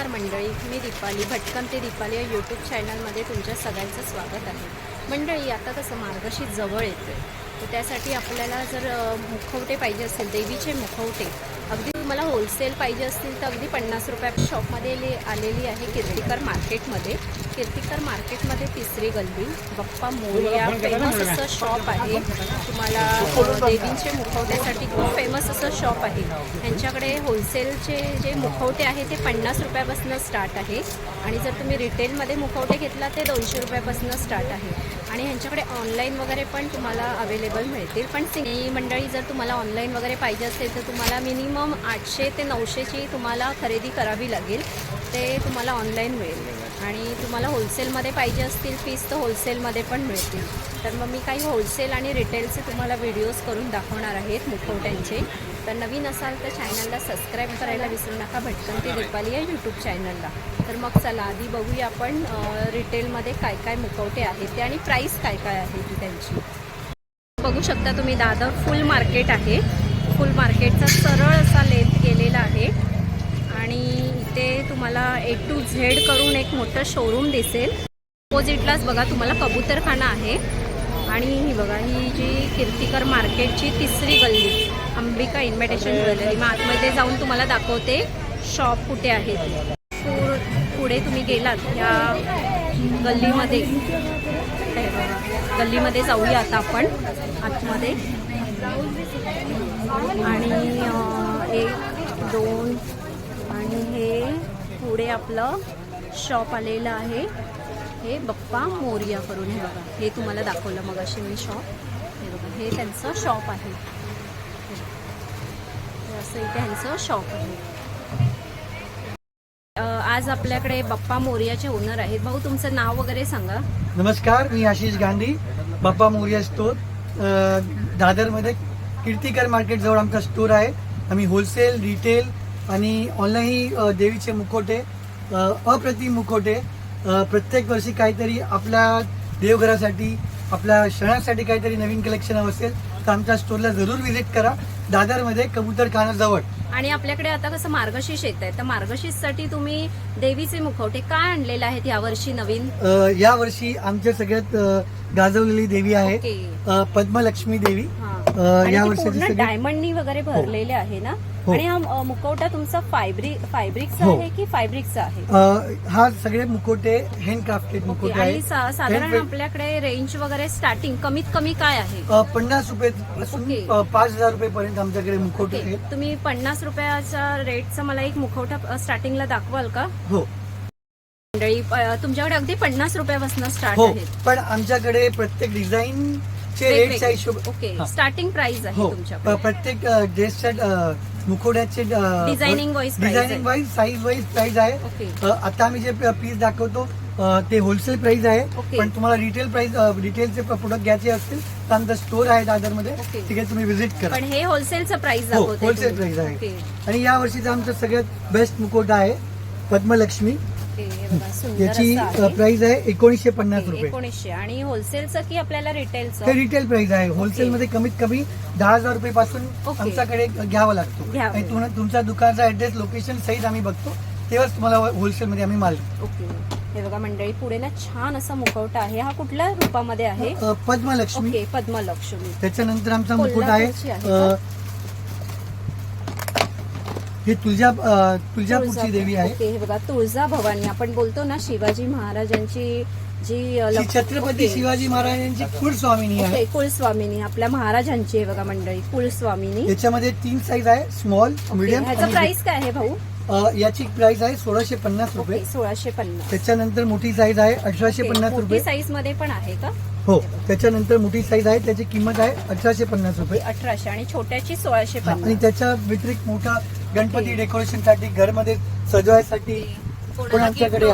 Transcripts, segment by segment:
नमस्कार मंडळी मी दीपाली भटकम ते दीपाली या यूट्यूब चॅनलमध्ये तुमच्या सगळ्यांचं स्वागत आहे. मंडळी आता कसं मार्गशी जवळ येतोय. तर त्यासाठी आपल्याला जर मुखवटे पाहिजे असेल देवीचे मुखवटे अगदी तुम्हाला होलसेल पाहिजे असतील तर अगदी पन्नास रुपया शॉपमध्ये ले- आलेली आहे कीर्तिकर मार्केटमध्ये कीर्तिकर मार्केटमध्ये तिसरी गल्ली बप्पा मोर्या फेमस असं शॉप आहे. तुम्हाला देवींचे मुखवट्यासाठी खूप फेमस असं शॉप आहे. यांच्याकडे होलसेलचे जे मुखवटे आहे ते पन्नास रुपयापासून स्टार्ट आहे. आणि जर तुम्ही रिटेलमध्ये मुखवटे घेतला ते दोनशे रुपयापासून स्टार्ट आहे. आणि ह्यांच्याकडे ऑनलाईन वगैरे पण तुम्हाला अवेलेबल मिळतील. पण सिंगी मंडळी जर तुम्हाला ऑनलाईन वगैरे पाहिजे असेल तर तुम्हाला मिनिमम आठ आठशे ते नऊशेची तुम्हाला खरेदी करावी लागेल. ते तुम्हाला ऑनलाईन मिळेल. आणि तुम्हाला होलसेलमध्ये पाहिजे असतील पीस तर होलसेलमध्ये पण मिळतील. तर मग मी काही होलसेल आणि रिटेलचे तुम्हाला व्हिडिओज करून दाखवणार आहेत मुखवट्यांचे. तर नवीन असाल तर चॅनलला सबस्क्राईब करायला विसरू नका. भटकन ते दीपाली या यूट्यूब चॅनलला तर मग चला आधी बघूया आपण रिटेलमध्ये काय काय मुखवटे आहेत ते आणि प्राईस काय काय आहे ती त्यांची. बघू शकता तुम्ही दादर फुल मार्केट आहे. फुल मार्केटचा सरळ असा गेलेला आहे. आणि इथे तुम्हाला ए टू झेड करून एक मोठं शोरूम दिसेल. अपोजिटलाच बघा तुम्हाला कबूतरखाना आहे. आणि ही बघा ही जी कीर्तिकर मार्केटची तिसरी गल्ली अंबिका इन्व्हिटेशन ज्वेलरी. मग आतमध्ये जाऊन तुम्हाला दाखवते शॉप कुठे आहे पूर पुढे तुम्ही गेलात या गल्लीमध्ये. गल्लीमध्ये जाऊया आता आपण आतमध्ये. आणि एक दोन. आणि हे पुढे आपलं शॉप आलेलं आहे. हे बप्पा मोरिया करून हे बघा. हे तुम्हाला दाखवलं मग अशी मी शॉप हे बघा हे त्यांचं शॉप आहे. असं इथे ह्यांचं शॉप आहे. आज आपल्याकडे बप्पा मोरियाचे ओनर आहेत. भाऊ तुमचं नाव वगैरे सांगा. नमस्कार मी आशिष गांधी बाप्पा मोरिया स्टोर दादरमध्ये कीर्तिकर मार्केट जवळ आमचा स्टोर आहे. आम्ही होलसेल रिटेल आणि ऑनलाईन देवीचे मुखोटे अप्रतिम मुखोटे प्रत्येक वर्षी काहीतरी आपल्या देवघरासाठी आपल्या क्षणासाठी काहीतरी नवीन कलेक्शन असेल तर आमच्या स्टोरला जरूर व्हिजिट करा. दादरमध्ये कबूतर जवळ आणि आपल्याकडे आता कसं मार्गशीर्ष येत आहे तर मार्गशीर्षसाठी तुम्ही देवीचे मुखवटे काय आणलेले आहेत यावर्षी नवीन या वर्षी आमच्या सगळ्यात अ, गाजवलेली देवी आहे ओके. अ, पद्मलक्ष्मी देवी हा. अ, आणि या ते वर्षाची पूर्ण सगळी डायमंडनी वगैरे भरलेले आहे ना हो. आणि हा अ, मुखवटा तुमचा फायब्रिक फायब्रिकचा हो. आहे की फायब्रिकचा आहे अ, हा सगळे मुकोटे हँडक्राफ्टेड ओके. मुकोटे आणि सा- साधारण. आपल्याकडे रेंज वगैरे स्टार्टिंग कमीत कमी काय आहे पन्नास रुपये पासून ओके. अ, पाच हजार रुपये पर्यंत आमच्याकडे ओके. आहेत तुम्ही पन्नास रुपयाच्या रेटचा मला एक मुखवटा स्टार्टिंगला दाखवाल का हो मंडळी तुमच्याकडे अगदी पन्नास रुपयापासून स्टार्ट हो आहेत पण आमच्याकडे प्रत्येक डिझाईन चे रेटच्या. हिशोब ओके हा. स्टार्टिंग प्राइस आहे हो प- तुमच्याकडे प्रत्येक ड्रेसच्या मुखोड्याचे wise price डिझायनिंग आहे. वाईज साईज वाईज प्राइस आहे ओके अ, आता आम्ही जे पीस दाखवतो ते होलसेल प्राइस आहे. पण तुम्हाला रिटेल प्राइस रिटेलचे प्रोडक्ट घ्यायचे असतील तर आमचा स्टोर आहे दादरमध्ये ओके. तिथे तुम्ही व्हिजिट करा पण हे होलसेलचं प्राइस होलसेल. प्राइस आहे आणि या वर्षीचा आमचा सगळ्यात बेस्ट मुकोटा आहे पद्मलक्ष्मी हे याची. प्राइस आहे एकोणीसशे पन्नास रुपये एकोणीसशे आणि होलसेलचं की आपल्याला रिटेलचं रिटेल प्राइस आहे होलसेल मध्ये कमीत कमी दहा हजार रुपये पासून. आमच्याकडे घ्यावा लागतो घ्यावं. आणि तुम- तुमच्या दुकानचा ऍड्रेस लोकेशन सहित आम्ही बघतो तेव्हाच तुम्हाला होलसेल मध्ये आम्ही माल. ओके. हे बघा मंडळी पुढे ना छान असा मुखवटा आहे. हा कुठल्या रूपामध्ये आहे? अ, पद्मलक्ष्मी. ओके पद्मलक्ष्मी. त्याच्यानंतर आमचा मुकुट आहे. कोल्हापूरची आहे अ, हे तुळजा अ, तुळजापूरची तुळजा- देवी आहे. ओके हे बघा तुळजा भवानी. आपण बोलतो ना शिवाजी महाराजांची जी अ, ही लक्ष- छत्रपती ओके. शिवाजी महाराजांची कुलस्वामिनी आहे. ओके कुलस्वामिनी. आपल्या महाराजांची आहे बघा मंडळी कुलस्वामिनी. याच्यामध्ये तीन साईज आहे स्मॉल मिडियम ह्याचा प्राइस काय आहे भाऊ? याची प्राइस आहे सोळाशे पन्नास रुपये. सोळाशे पन्नास. त्याच्यानंतर मोठी साईज आहे अठराशे पन्नास रुपये. साईजमध्ये पण आहे का? हो त्याच्यानंतर मोठी साईज आहे त्याची किंमत आहे अठराशे पन्नास रुपये. अठराशे आणि छोट्याची सोळाशे हा, आणि पन्नास. त्याच्या व्यतिरिक्त मोठा गणपती. डेकोरेशनसाठी घरमध्ये सजवायसाठी पण आमच्याकडे हो.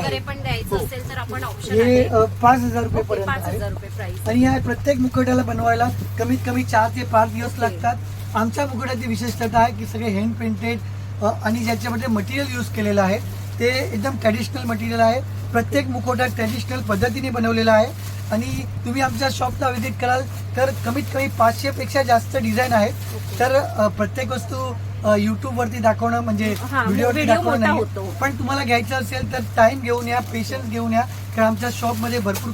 हे पाच हजार रुपये पर्यंत आहे. हजार रुपये प्राइस आणि ह्या प्रत्येक मुखवट्याला बनवायला कमीत कमी चार ते पाच दिवस. लागतात. आमच्या मुखवट्याची विशेषता आहे की सगळे हँड पेंटेड आणि ज्याच्यामध्ये मटेरियल यूज केलेलं आहे ते एकदम ट्रॅडिशनल मटेरियल आहे. प्रत्येक मुखवटा ट्रॅडिशनल पद्धतीने बनवलेला आहे. आणि तुम्ही आमच्या शॉपला व्हिजिट कराल तर कमीत कमी पाचशे पेक्षा जास्त डिझाईन आहेत. तर प्रत्येक वस्तू युट्यूब वरती दाखवणं म्हणजे व्हिडिओवरती व्हिडिओ दाखवणं नाही. पण तुम्हाला घ्यायचं असेल तर टाइम घेऊन या पेशन्स घेऊन या कारण आमच्या शॉपमध्ये भरपूर.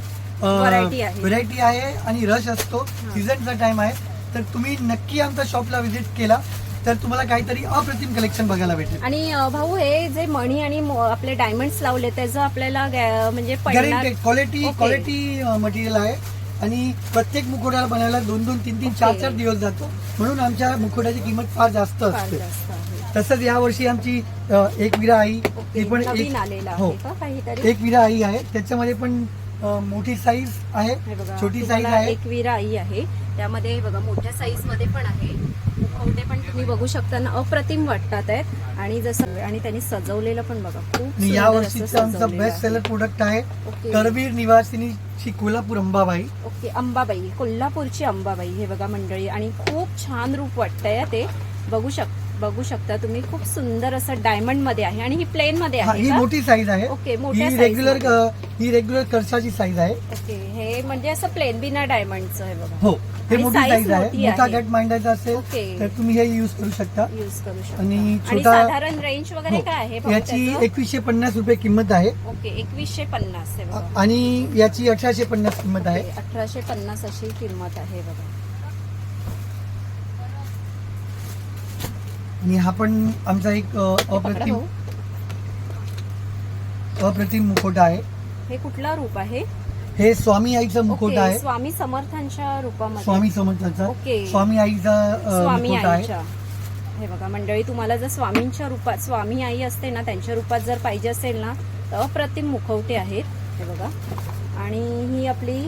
व्हरायटी आहे. आणि रश असतो. सीझनचा टाइम आहे. तर तुम्ही नक्की आमच्या शॉपला व्हिजिट केला. तर तुम्हाला काहीतरी अप्रतिम कलेक्शन बघायला भेटेल. आणि भाऊ हे जे मणी आणि आपले डायमंड्स लावले त्याचं आपल्याला म्हणजे गॅरंटेड क्वालिटी. क्वालिटी मटेरियल आहे. आणि प्रत्येक मुखोट्याला बनवायला दोन दोन तीन तीन चार. चार दिवस जातो. म्हणून आमच्या मुखोट्याची किंमत फार जास्त असते. तसंच यावर्षी आमची एक विरा आई ती पण एक हो. एक विरा आई आहे. त्याच्यामध्ये पण मोठी साईज आहे. छोटी साईज आहे. एक विरा आई आहे. त्यामध्ये बघा मोठ्या साईजमध्ये पण आहे. मुखवटे पण तुम्ही बघू शकता ना अप्रतिम वाटतात आहेत. आणि जसं आणि त्यांनी सजवलेलं पण बघा खूप या वर्षीचं आमचं बेस्ट सेलर. प्रोडक्ट आहे करवीर निवासिनी श्री कोल्हापूर अंबाबाई. ओके अंबाबाई कोल्हापूरची अंबाबाई हे बघा मंडळी. आणि खूप छान रूप वाटतंय ते. बघू शक बघू शकता. तुम्ही खूप सुंदर असं डायमंडमध्ये आहे आणि ही प्लेन मध्ये हा, आहे ही का? मोठी साईज आहे. ओके मोठ्या ही size रेग्युलरमध्ये. ही रेग्युलर कर्साची साईज आहे. ओके हे म्हणजे असं प्लेन बिना डायमंडचं आहे बघा. हो हे आणि मोठी size साईज आहे. मोठी मोठा आहे. गट मांडायचा असेल ओके तर तुम्ही हे यूज करू शकता. यूज करू शकता. आणि आणि छोटा- साधारण रेंज वगैरे हो. काय आहे भाऊ याची त्याचं? एकवीसशे पन्नास रुपये किंमत आहे. ओके एकवीसशे पन्नास आहे बघा. आणि याची अठराशे पन्नास किंमत आहे. अठराशे पन्नास अशी किंमत आहे बघा. आणि हा पण आमचा एक अप्रतिम. अप्रतिम मुखोटा आहे. हे कुठला रूप आहे? हे स्वामी आईचं मुखोटा ओके आहे. स्वामी समर्थांच्या रूपामध्ये. स्वामी समर्थाचा ओके. स्वामी आईचा स्वामी मुखोटा आहे. आईच्या. हे बघा मंडळी तुम्हाला जर स्वामींच्या रूपात स्वामी आई असते ना त्यांच्या रूपात जर पाहिजे असेल ना तर अप्रतिम मुखवटे आहेत. हे बघा. आणि ही आपली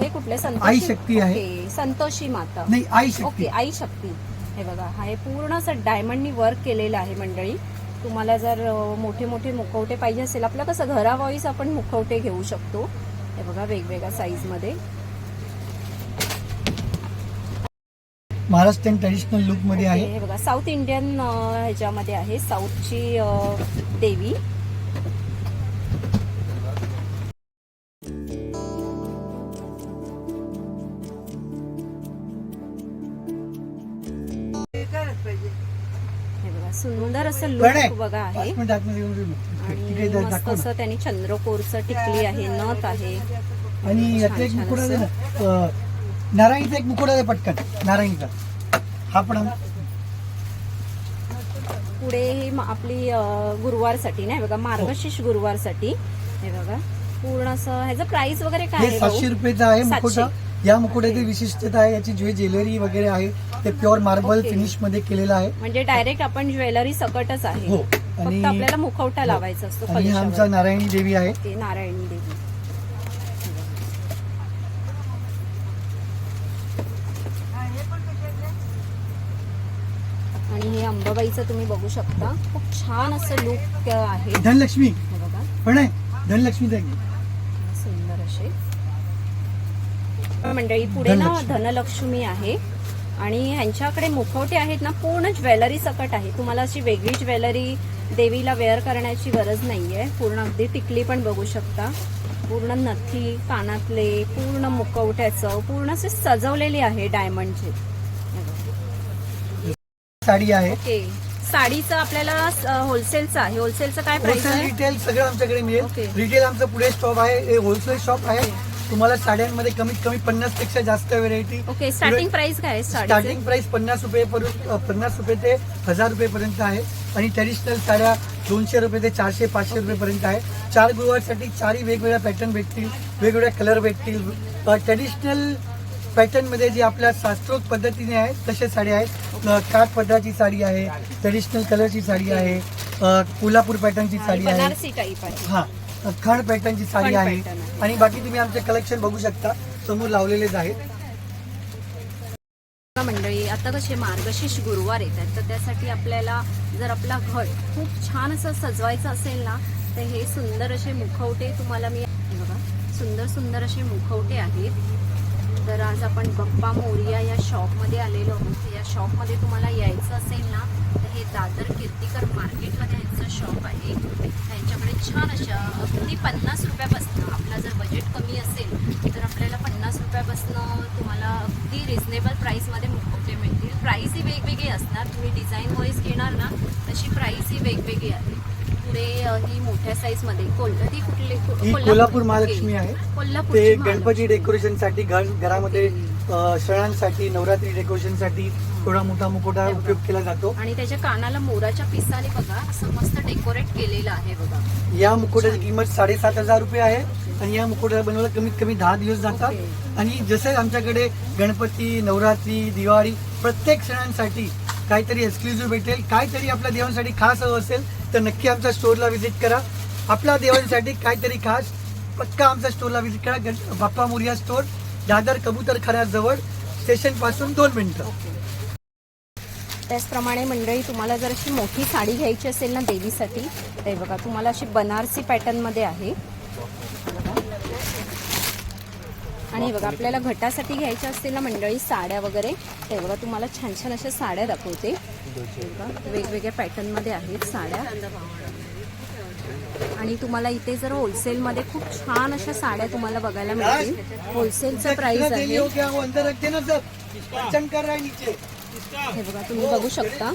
हे कुठले? संतोषी आई शक्ती आहे. ओके, संतोषी माता. नाही आई ओके शक्ती आई शक्ती. हे बघा हा हे पूर्ण असं डायमंडनी वर्क केलेलं आहे मंडळी. तुम्हाला जर मोठे मोठे मुखवटे पाहिजे असेल आपलं कसं घरावाईस आपण मुखवटे घेऊ शकतो. हे बघा वेगवेगळ्या साईजमध्ये. महाराष्ट्रीयन ट्रेडिशनल लुकमध्ये आहे. हे बघा साऊथ इंडियन ह्याच्यामध्ये आहे. साऊथची देवी. असं. लुक बघा आहे आणि मस्त. असं त्यांनी चंद्रकोरचं टिकली आहे नथ आहे आणि एक नारायणीचा एक मुकुट आहे पटकन नारायणीचा हा पण पुढे ही आपली गुरुवारसाठी नाही बघा मार्गशीर्ष गुरुवारसाठी हे बघा पूर्ण असं ह्याचं प्राइस वगैरे काय हे? सातशे रुपयेचा आहे. मुकुटा या मुकुटाची विशिष्टता आहे याची जे ज्वेलरी वगैरे आहे ते प्युअर मार्बल. फिनिशमध्ये केलेलं आहे. म्हणजे डायरेक्ट आपण ज्वेलरी सकटच आहे. हो फक्त आणि आपल्याला मुखवटा लावायचा असतो आणि हा आमचा कलशावर. नारायणी देवी आहे. नारायणी देवी. आणि हे अंबाबाईचं तुम्ही बघू शकता. खूप छान असं लुक आहे. धनलक्ष्मी. हे बघा. पण आहे धनलक्ष्मीचा एक. सुंदर असे. मंडळी पुढे ना धनलक्ष्मी. धनलक्ष्मी आहे. आणि ह्यांच्याकडे मुखवटे आहेत ना पूर्ण ज्वेलरी सकट आहे. तुम्हाला अशी वेगळी ज्वेलरी देवीला वेअर करण्याची गरज नाहीये. पूर्ण अगदी टिकली पण बघू शकता. पूर्ण नथी कानातले पूर्ण मुखवट्याचं पूर्ण असे सजवलेली आहे डायमंडचे. साडी आहे. ओके. साडीचं आपल्याला होलसेलचं आहे. होलसेलचं काय प्राइस होलसेल आहे? रिटेल सगळं आमच्याकडे मिळेल. रिटेल आमचं पुढे स्टॉप आहे. हे होलसेल शॉप आहे. तुम्हाला साड्यांमध्ये कमीत कमी पन्नासपेक्षा जास्त व्हेरायटी ओके स्टार्टिंग प्राइस काय आहे साडीचे? स्टार्टिंग प्राइस पन्नास रुपये पन्नास रुपये ते हजार रुपये पर्यंत आहे. आणि ट्रेडिशनल साड्या दोनशे रुपये ते चारशे पाचशे रुपये पर्यंत आहे. चार गुरुवारसाठी चारही वेगवेगळ्या पॅटर्न भेटतील वेगवेगळ्या कलर भेटतील. ट्रेडिशनल पॅटर्नमध्ये जे आपल्या शास्त्रोक्त पद्धतीने आहे तसे साड्या आहेत. अ, काठ पदराची साडी आहे ट्रेडिशनल कलरची साडी आहे अ, कोल्हापूर पॅटर्नची साडी आहे. बनारसी टाईप आहे हा. खण पॅटर्नची साडी खण आहे. pattern आहे. आणि बाकी तुम्ही आमचे कलेक्शन बघू शकता. समोर लावलेलेच आहेत. मंडळी आता कसे मार्गशीर्ष गुरुवार येतात तर त्यासाठी आपल्याला जर आपला घट खूप छान असं सजवायचं असेल ना तर हे सुंदर असे मुखवटे तुम्हाला मी हे बघा सुंदर सुंदर असे मुखवटे आहेत. तर आज आपण बप्पा मोरिया या शॉपमध्ये आलेलो आहोत. या शॉपमध्ये तुम्हाला यायचं असेल ना हे दादर कीर्तिकर मार्केटमध्ये यांचं शॉप आहे. त्यांच्याकडे छान अशा अगदी पन्नास रुपयापासनं आपला जर बजेट कमी असेल तर आपल्याला पन्नास रुपयापासनं तुम्हाला अगदी रिझनेबल प्राईसमध्ये मुखवटे मिळतील. प्राईसही वेगवेगळी असणार. तुम्ही डिझाईन वाईज घेणार ना तशी प्राईसही वेगवेगळी आहे. अ, ही मोठ्या साईजमध्ये कोल ती कुठली ही कोल्हापूर महालक्ष्मी आहे. कोल्हापूर ते गणपती डेकोरेशनसाठी घर घरामध्ये सणांसाठी नवरात्री डेकोरेशनसाठी थोडा मोठा मुकोटा उपयोग केला जातो. आणि त्याच्या कानाला मोराच्या पिसाने बघा असं मस्त डेकोरेट केलेलं आहे बघा. या मुकुटाची किंमत साडेसात हजार रुपये आहे आणि या मुकुटाला बनवायला कमीत कमी दहा दिवस जातात. आणि जसे आमच्याकडे गणपती नवरात्री दिवाळी प्रत्येक सणांसाठी काहीतरी एक्सक्लुझिव्ह भेटेल काहीतरी आपल्या देवांसाठी खास हवं असेल तर नक्की आमच्या स्टोरला व्हिजिट करा. आपल्या देवांसाठी काहीतरी खास. पक्का आमच्या स्टोरला व्हिजिट करा. बाप्पा मोरिया स्टोर दादर कबूतर खऱ्याजवळ स्टेशनपासून दोन मिनिटं. त्याचप्रमाणे मंडळी तुम्हाला जर अशी मोठी साडी घ्यायची असेल ना देवीसाठी ते बघा तुम्हाला अशी बनारसी पॅटर्नमध्ये आहे. आणि हे बघा आपल्याला घटासाठी घ्यायच्या असतील ना मंडळी साड्या वगैरे ते बघा तुम्हाला छान छान अशा साड्या दाखवते. हे वेगवेगळ्या पॅटर्नमध्ये आहेत साड्या. आणि तुम्हाला इथे जर होलसेलमध्ये खूप छान अशा साड्या तुम्हाला बघायला मिळतील. होलसेलचं प्राइस आहे. हो बघा तुम्ही बघू शकता.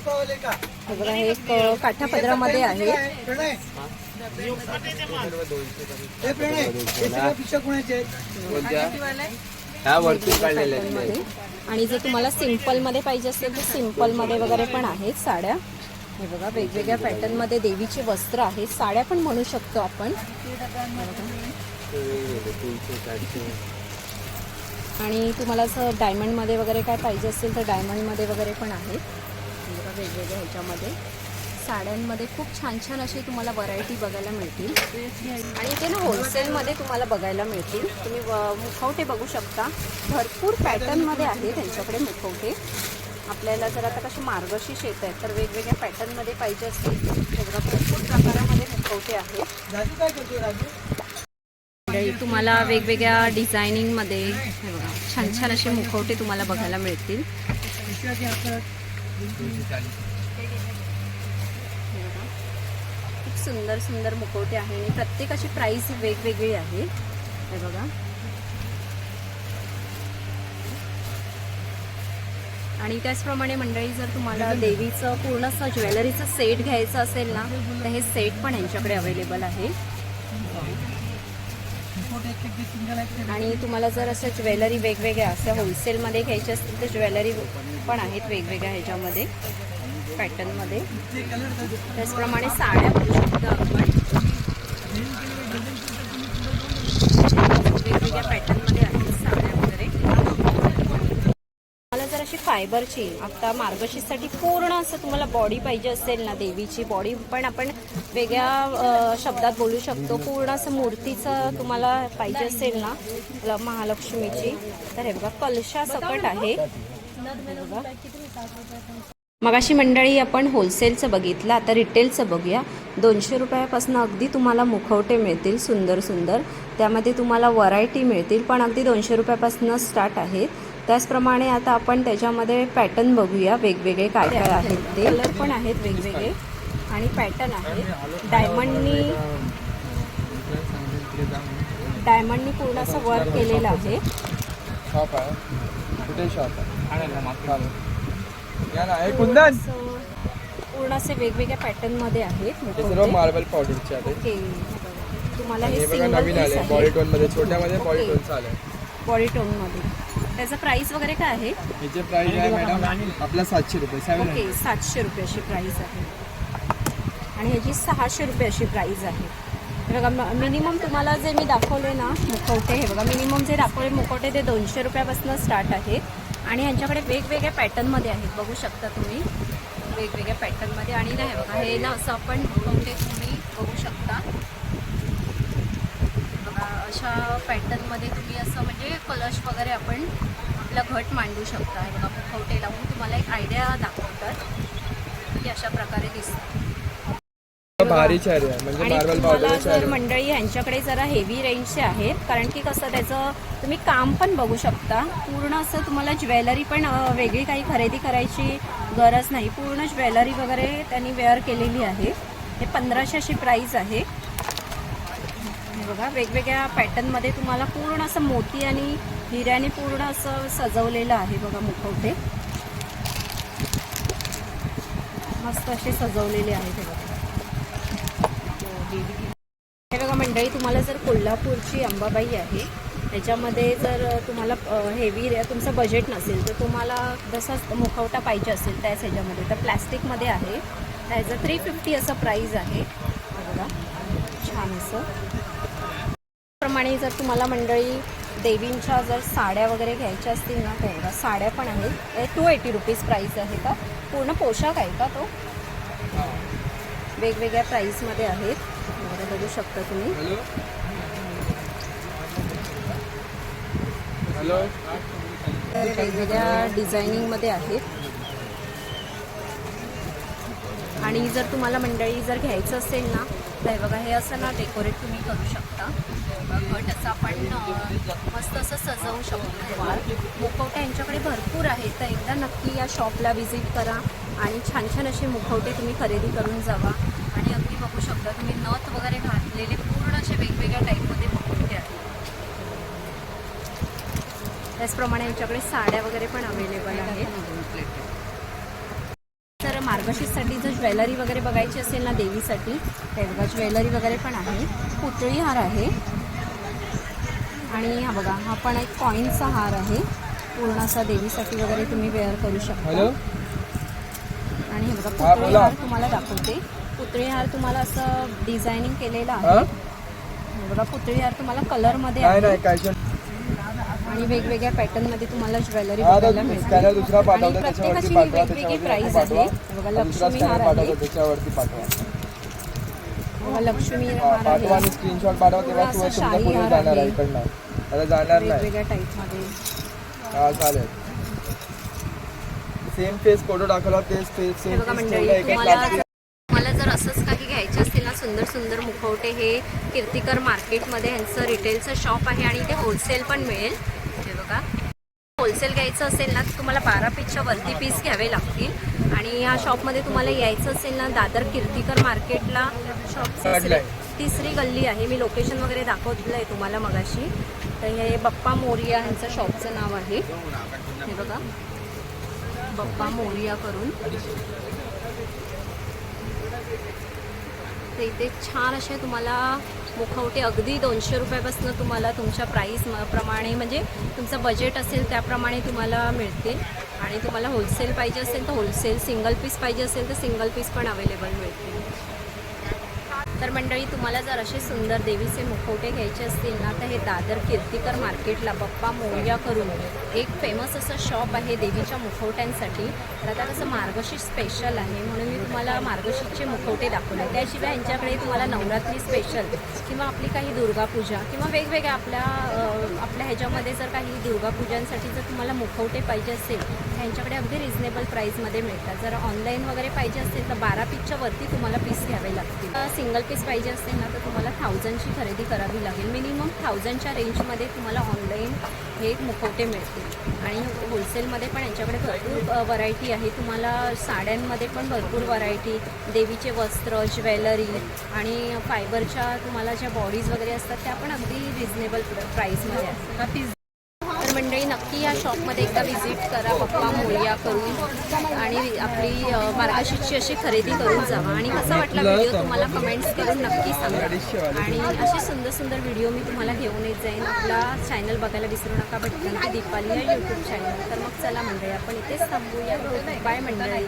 हे बघा हे एक अ, काठापदरामध्ये आहे. आणि जर तुम्हाला सिंपलमध्ये पाहिजे असेल तर सिंपलमध्ये वगैरे पण आहेत साड्या. हे बघा वेगवेगळ्या पॅटर्नमध्ये देवीचे वस्त्र आहेत साड्या पण म्हणू शकतो आपण. आणि तुम्हाला असं डायमंडमध्ये वगैरे काय पाहिजे असेल तर डायमंडमध्ये वगैरे पण आहेत बघा वेगवेगळ्या ह्याच्यामध्ये. साड्यांमध्ये खूप छान छान अशी तुम्हाला व्हरायटी बघायला मिळतील. आणि इथे ना होलसेलमध्ये तुम्हाला बघायला मिळतील. तुम्ही व- मुखवटे बघू शकता. भरपूर पॅटर्नमध्ये आहे त्यांच्याकडे मुखवटे. आपल्याला जर आता कसे मार्गशीर्ष येत आहेत तर वेगवेगळ्या पॅटर्नमध्ये पाहिजे असतील तर भरपूर प्रकारामध्ये मुखवटे आहेत राजू काय करतोय राजू मंडळी, म्हणजे तुम्हाला वेगवेगळ्या डिझायनिंगमध्ये हे बघा छान छान असे मुखवटे तुम्हाला बघायला मिळतील. खूप सुंदर सुंदर मुखवटे आहे आणि प्रत्येकाची प्राईस वेगवेगळी आहे. हे बघा. आणि त्याचप्रमाणे मंडळी जर तुम्हाला देवीचं पूर्ण असं ज्वेलरीचं सेट घ्यायचं असेल ना तर हे सेट पण यांच्याकडे अवेलेबल आहे रिपोर्ट एक एक जे सिंगल आहेत ते आणि तुम्हाला जर असं ज्वेलरी वेगवेगळ्या असं होलसेलमध्ये घ्यायची असतील तर ज्वेलरी पण आहेत वेगवेगळ्या ह्याच्यामध्ये पॅटर्नमध्ये त्याचप्रमाणे साड्या बघू शकतो आपण वेगवेगळ्या पॅटर्नमध्ये आहेत साड्या वगैरे मला जर अशी फायबरची आता मार्गशीसाठी पूर्ण असं तुम्हाला बॉडी पाहिजे असेल ना देवीची बॉडी पण आपण वेगळ्या शब्दात बोलू शकतो. पूर्ण असं मूर्तीचं तुम्हाला पाहिजे असेल ना महालक्ष्मीची तर हे बघा कलशा सकट आहे. हे मगाशी मंडळी आपण होलसेलचं बघितलं आता रिटेलचं बघूया. दोनशे रुपयापासून अगदी तुम्हाला मुखवटे मिळतील सुंदर सुंदर. त्यामध्ये तुम्हाला व्हरायटी मिळतील पण अगदी दोनशे रुपयापासून स्टार्ट आहेत त्याचप्रमाणे आता आपण त्याच्यामध्ये पॅटर्न बघूया. वेगवेगळे काय काय आहेत ते. कलर पण आहेत वेगवेगळे. आणि पॅटर्न आहेत. डायमंडनी डायमंडनी पूर्ण असं वर्क केलेलं आहे. शॉप आहे. कुठे शॉप आहे? कुंदन असं पूर्ण असे वेगवेगळ्या पॅटर्नमध्ये आहेत. हे सर्व. मार्बल पावडरचे आहेत. ओके. तुम्हाला हे नवीन आले. बॉडी आहे टोनमध्ये छोट्यामध्ये बॉडी. टोनचं बॉडी टोनमध्ये. त्याचं प्राइस वगैरे काय आहे? याचे प्राइस आहे मॅडम आपला सातशे रुपये सेवन ओके सातशे रुपये अशी प्राइस आहे. आणि ह्याची सहाशे रुपये अशी प्राइस आहे. बघा मिनिमम तुम्हाला जे मी दाखवले ना मुखवटे हे बघा मिनिमम जे दाखवले मुखवटे ते दोनशे रुपयापासून स्टार्ट आहेत आणि ह्यांच्याकडे वेगवेगळ्या पॅटर्नमध्ये आहेत बघू शकता तुम्ही. वेगवेगळ्या पॅटर्नमध्ये आणि नाही बघा हे ना असं आपण मुखवटे तुम्ही बघू शकता. अशा पॅटर्नमध्ये तुम्ही असं म्हणजे कलश वगैरे आपण आपला घट मांडू शकता. हे बघा मुखवटे लावून तुम्हाला एक आयडिया दाखवतात. की अशा प्रकारे दिसतं भारी चेहरे आहे. म्हणजे आणि जर मंडळी यांच्याकडे जरा हेवी रेंजचे आहेत कारण की कसं त्याचं तुम्ही काम पण बघू शकता. पूर्ण असं तुम्हाला ज्वेलरी पण वेगळी काही खरेदी करायची गरज नाही. पूर्ण ज्वेलरी वगैरे त्यांनी वेअर केलेली आहे. हे पंधराशे अशी प्राईस आहे. बघा वेगवेगळ्या पॅटर्नमध्ये तुम्हाला पूर्ण असं मोती आणि हिऱ्याने पूर्ण असं सजवलेलं आहे बघा मुखवटे. मस्त असे सजवलेले आहेत हे बघा. हे बघा मंडळी तुम्हाला जर कोल्हापूरची अंबाबाई आहे त्याच्यामध्ये जर तुम्हाला हेवी तुमचं बजेट नसेल तर तुम्हाला जसा मुखवटा पाहिजे असेल त्याच ह्याच्यामध्ये. तर प्लॅस्टिकमध्ये आहे. त्याचं थ्री फिफ्टी असं प्राईज आहे. बघा छान असं. प्रमाणे जर तुम्हाला मंडळी देवींच्या जर साड्या वगैरे घ्यायच्या असतील ना बघा साड्या पण आहेत. टू एटी रुपीज प्राईस आहे का? पूर्ण पोशाख आहे का तो? वेगवेगळ्या प्राईसमध्ये आहेत. बघा बघू शकता तुम्ही. वेगवेगळ्या डिझायनिंगमध्ये आहेत. आणि जर तुम्हाला मंडळी जर घ्यायचं असेल ना तर हे बघा हे असं ना डेकोरेट तुम्ही करू शकता. घट असं आपण मस्त असं सजवू शकतो वाल मुखवटे यांच्याकडे भरपूर आहेत. तर एकदा नक्की या शॉपला व्हिजिट करा आणि छान छान असे मुखवटे तुम्ही खरेदी करून जावा. आणि अगदी बघू शकता तुम्ही नथ वगैरे घातलेले पूर्ण असे वेगवेगळ्या टाईपमध्ये मुखवटे आहेत. त्याचप्रमाणे यांच्याकडे साड्या वगैरे पण अवेलेबल आहेत. मार्गशीर्षसाठी जर ज्वेलरी वगैरे बघायची असेल ना देवीसाठी ते बघा ज्वेलरी वगैरे पण आहे. पुतळी हार आहे. आणि हा बघा हा पण एक कॉईनचा हार आहे. पूर्ण असा देवीसाठी वगैरे तुम्ही वेअर करू शकता. आणि हे बघा हा, पुतळी. हार तुम्हाला दाखवते. पुतळी हार तुम्हाला असं डिझायनिंग केलेलं आहे. हा? हे बघा पुतळी हार तुम्हाला कलरमध्ये आहे. आणि वेगवेगळ्या पॅटर्नमध्ये तुम्हाला ज्वेलरी बघायला मिळते आणि प्रत्येकाची वेगवेगळी आहे. बघा लक्ष्मी हार पाठवतो आहे. त्याच्यावरती पाठवा. बघा लक्ष्मी हार आहे. स्क्रीनशॉट पाठवा तेव्हा असं शाही हार आहे. आता जाणार नाही. वेगवेगळ्या टाईपमध्ये हा चालेल. सेम फेस फोटो टाकला तेच फेस हे सेम बघा मंडळी तुम्हाला तुम्हाला जर असंच काही घ्यायचे असतील ना सुंदर सुंदर मुखवटे हे कीर्तिकर मार्केटमध्ये ह्यांचं रिटेलचं शॉप आहे आणि ते होलसेल पण मिळेल. बघा होलसेल घ्यायचं असेल ना तर तुम्हाला बारा पीसच्या वरती पीस घ्यावे लागतील. आणि या शॉपमध्ये तुम्हाला यायचं असेल ना दादर कीर्तिकर मार्केटला शॉप तिसरी गल्ली आहे. मी लोकेशन वगैरे दाखवलं आहे तुम्हाला मगाशी. तर हे बप्पा मोरिया ह्यांचं शॉपचं नाव आहे. हे बघा. बप्पा मोरिया करून. तर इथे छान असे तुम्हाला मुखवटे अगदी दोनशे रुपयापासून तुम्हाला तुमच्या प्राईस प्रमाणे म्हणजे तुमचं बजेट असेल त्याप्रमाणे तुम्हाला मिळतील. आणि तुम्हाला होलसेल पाहिजे असेल तर होलसेल सिंगल पीस पाहिजे असेल तर सिंगल पीस पण अवेलेबल मिळतील. तर मंडळी तुम्हाला जर असे सुंदर देवीचे मुखवटे घ्यायचे असतील ना तर हे दादर कीर्तिकर मार्केटला बप्पा मोर्या करून एक फेमस असं शॉप आहे देवीच्या मुखवट्यांसाठी. तर आता कसं मार्गशीर्ष स्पेशल आहे म्हणून मी तुम्हाला मार्गशीर्षचे मुखवटे दाखवले. त्याशिवाय यांच्याकडे तुम्हाला नवरात्री स्पेशल किंवा आपली काही दुर्गापूजा किंवा वेगवेगळ्या आपल्या आपल्या ह्याच्यामध्ये जर काही दुर्गापूजांसाठी जर तुम्हाला मुखवटे पाहिजे असेल ह्यांच्याकडे यांच्याकडे अगदी रिझनेबल प्राईसमध्ये मिळतात. जर ऑनलाईन वगैरे पाहिजे असेल तर बारा पीसच्या वरती तुम्हाला पीस घ्यावे लागतील. सिंगल पीस पाहिजे असेल ना तर तुम्हाला थाउजंडची खरेदी करावी लागेल. मिनिमम थाउजंडच्या रेंजमध्ये तुम्हाला ऑनलाईन हे मुखवटे मिळतील. आणि होलसेलमध्ये पण यांच्याकडे भरपूर व्हरायटी आहे. तुम्हाला साड्यांमध्ये पण भरपूर व्हरायटी देवीचे वस्त्र ज्वेलरी आणि फायबरच्या तुम्हाला ज्या बॉडीज वगैरे असतात त्या पण अगदी रिझनेबल प्राईसमध्ये असतात तर नक्की या शॉपमध्ये एकदा व्हिजिट करा पप्पा मोरिया करून आणि आपली मार्गशीर्षची अशी खरेदी करून जावा आणि कसा वाटला व्हिडिओ तुम्हाला कमेंट्स करून नक्की सांगा. आणि असे सुंदर सुंदर व्हिडिओ मी तुम्हाला घेऊन येत जाईन. आपला चॅनल बघायला विसरू नका भटकंती दीपाली या यूट्यूब चॅनल तर मग चला मंडळी आपण इथेच थांबूया. बाय मंडळी.